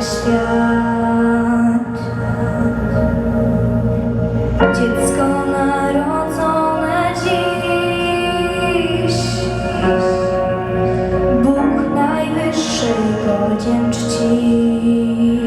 świat. Dziecko narodzone dziś, Bóg Najwyższy godzien czci.